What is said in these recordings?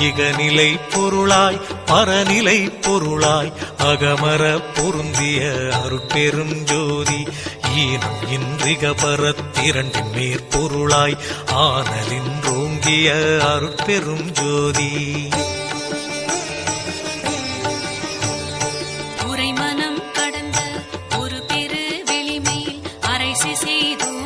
இகநிலை பொருளாய் பரநிலை பொருளாய் அகமர பொருந்திய அருட்பெரும் ஜோதி ஈனம் இன்றிக பரத்திரண்டின் மேற்பொருளாய் ஆனலின்றோங்கிய அருட்பெரும் ஜோதி. உரைமனம் கடந்த ஒரு பெரு வெளிமையில் அரைசி செய்தோம்.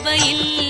சிற்சபையில்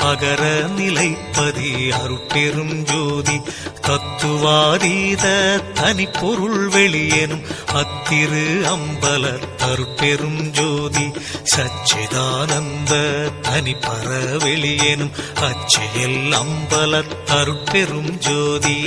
அகர நிலைப்பதி அருட்பெரும் ஜோதி தத்துவாதீத தனிப்பொருள் வெளியேனும் அத்திரு அம்பல தருட்பெரும் ஜோதி சச்சிதானந்த தனிப்பர வெளியேனும் அச்சியல் அம்பல தருட்பெரும் ஜோதி.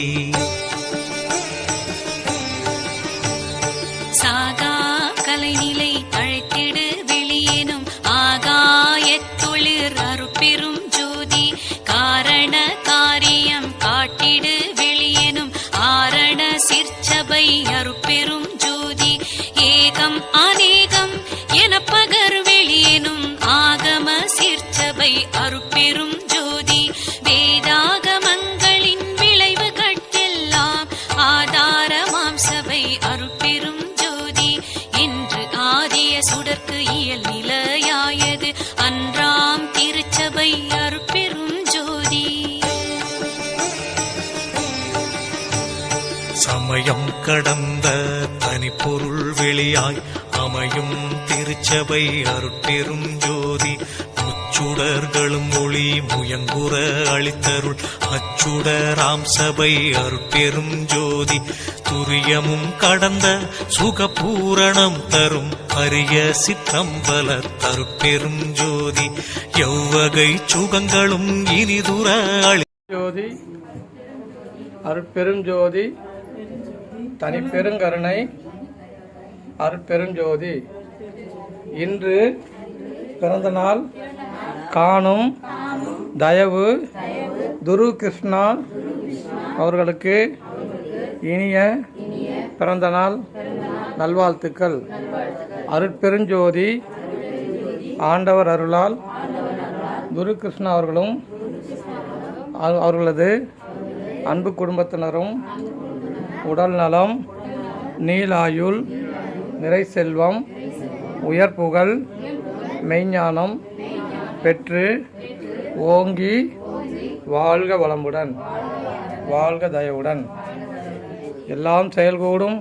ஏகம் அநேகம் என பகர் வெளியேனும் ஆகம சிற்சபை அருப்பெரும் ஜோதி. வேதாகமங்களின் விளைவுகட்கெல்லாம் ஆதாரமாம் சபை அருப்பெரும் ஜோதி. என்று ஆதிய சுடற்கு இயல் நிலையாயது. அன்றாம் திருச்சபை அருப்பெரும் ஜோதி. சமயம் கடந்த தனிப்பொருள் வெளியாய் அமையும் திருச்சபை அருட்பெரும் ஜோதி. முச்சுடர்களும் ஒளி முயங்குற அளித்தருள் அச்சுடராம் சபை அருட்பெரும் ஜோதி. துரியமும் கடந்த சுகபூரணம் தரும் அரிய சித்தம்பல தருப்பெரும் ஜோதி. எவ்வகை சுகங்களும் இனிதுர அளி ஜோதி அருட்பெரும் ஜோதி தனிப்பெருங்கருணை அருட்பெருஞ்சோதி இன்று பிறந்த நாள். காணும் தயவு துரு கிருஷ்ணா அவர்களுக்கு இனிய பிறந்த நாள். நல்வாழ்த்துக்கள். அருட்பெருஞ்சோதி ஆண்டவர் அருளால் குரு கிருஷ்ணா அவர்களும் அவர்களது அன்பு குடும்பத்தினரும் உடல் நலம் நீலாயுள் நிறை செல்வம் உயர் புகழ் மெய்ஞானம் பெற்று ஓங்கி வாழ்க வளமுடன் வாழ்க தயவுடன். எல்லாம் செயல்கூடும்.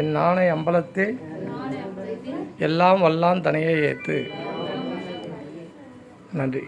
என் நாணை அம்பலத்து எல்லாம் வல்லான் தனையே ஏற்று. நன்றி.